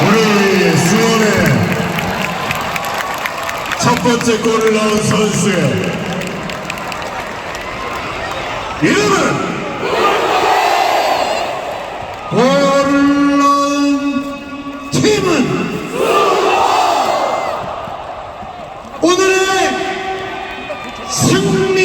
우리 수원의 첫 번째 골을 넣은 선수의 이름은? 골을 넣은 팀은? 오늘의 승리!